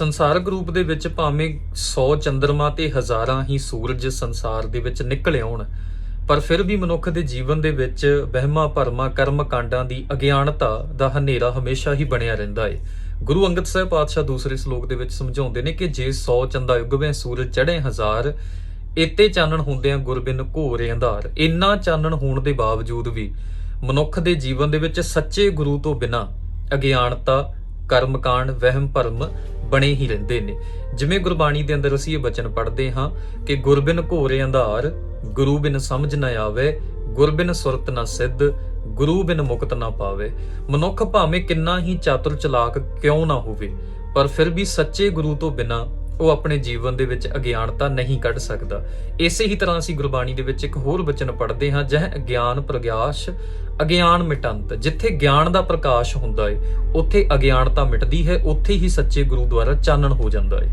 ਸੰਸਾਰਕ ਰੂਪ ਦੇ ਵਿੱਚ ਭਾਵੇਂ 100 ਚੰ드ਰਮਾ ਤੇ ਹਜ਼ਾਰਾਂ ਹੀ ਸੂਰਜ ਸੰਸਾਰ ਦੇ ਵਿੱਚ ਨਿਕਲ ਆਉਣ ਪਰ ਫਿਰ ਵੀ ਮਨੁੱਖ ਦੇ ਜੀਵਨ ਦੇ ਵਿੱਚ ਵਹਿਮਾਂ, ਭਰਮਾਂ ਕਰਮ ਕਾਂਡਾਂ ਦੀ ਅਗਿਆਨਤਾ ਦਾ ਹਨੇਰਾ ਹਮੇਸ਼ਾ ਹੀ ਬਣਿਆ ਰਹਿੰਦਾ ਹੈ ਗੁਰੂ ਅੰਗਦ ਸਾਹਿਬ ਪਾਤਸ਼ਾਹ ਦੂਸਰੇ ਸ਼ਲੋਕ ਦੇ ਵਿੱਚ ਸਮਝਾਉਂਦੇ ਨੇ ਕਿ ਜੇ 100 ਚੰਦਾ ਉਗਵੇਂ ਸੂਰਜ ਚੜ੍ਹੇ ਹਜ਼ਾਰ ਇਤੇ ਚਾਨਣ ਹੁੰਦਿਆਂ ਗੁਰਬਿਨ ਘੋਰੇ ਅੰਧਾਰ। ਇੰਨਾ ਚਾਨਣ ਹੋਣ ਦੇ ਬਾਵਜੂਦ ਵੀ ਮਨੁੱਖ ਦੇ ਜੀਵਨ ਦੇ ਵਿੱਚ ਸੱਚੇ ਗੁਰੂ ਤੋਂ ਬਿਨਾ ਅਗਿਆਨਤਾ, ਕਰਮਕਾਂਡ ਵਹਿਮ ਭਰਮ ਬਣੇ ਹੀ ਰਹਿੰਦੇ ਨੇ। ਜਿਵੇਂ ਗੁਰਬਾਣੀ ਦੇ ਅੰਦਰ ਅਸੀਂ ਇਹ ਬਚਨ ਪੜ੍ਹਦੇ ਹਾਂ ਕਿ ਗੁਰਬਿਨ ਘੋਰੇ ਅੰਧਾਰ, ਗੁਰੂ ਬਿਨ ਸਮਝ ਨਾ ਆਵੇ ਗੁਰਬਿਨ ਸੁਰਤ ਨਾ ਸਿੱਧ, ਗੁਰੂ ਬਿਨ ਮੁਕਤ ਨਾ ਪਾਵੇ। ਮਨੁੱਖ ਭਾਵੇਂ ਕਿੰਨਾ ਹੀ ਚਾਤੁਰ ਚਲਾਕ ਕਿਉਂ ਨਾ ਹੋਵੇ, ਪਰ ਫਿਰ ਵੀ ਸੱਚੇ ਗੁਰੂ ਤੋਂ ਬਿਨਾ ਉਹ ਆਪਣੇ ਜੀਵਨ ਦੇ ਵਿੱਚ ਅਗਿਆਨਤਾ ਨਹੀਂ ਕੱਢ ਸਕਦਾ। ਇਸੇ ਹੀ ਤਰ੍ਹਾਂ ਅਸੀਂ ਗੁਰਬਾਣੀ ਦੇ ਵਿੱਚ ਇੱਕ ਹੋਰ ਵਚਨ ਪੜ੍ਹਦੇ ਹਾਂ, ਜਹ ਅਗਿਆਨ ਪ੍ਰਗਾਸ਼ ਅਗਿਆਨ ਮਿਟੰਤ। ਜਿੱਥੇ ਗਿਆਨ ਦਾ ਪ੍ਰਕਾਸ਼ ਹੁੰਦਾ ਹੈ ਉੱਥੇ ਅਗਿਆਨਤਾ ਮਿਟਦੀ ਹੈ, ਉੱਥੇ ਹੀ ਸੱਚੇ ਗੁਰੂ ਦੁਆਰਾ ਚਾਨਣ ਹੋ ਜਾਂਦਾ ਏ।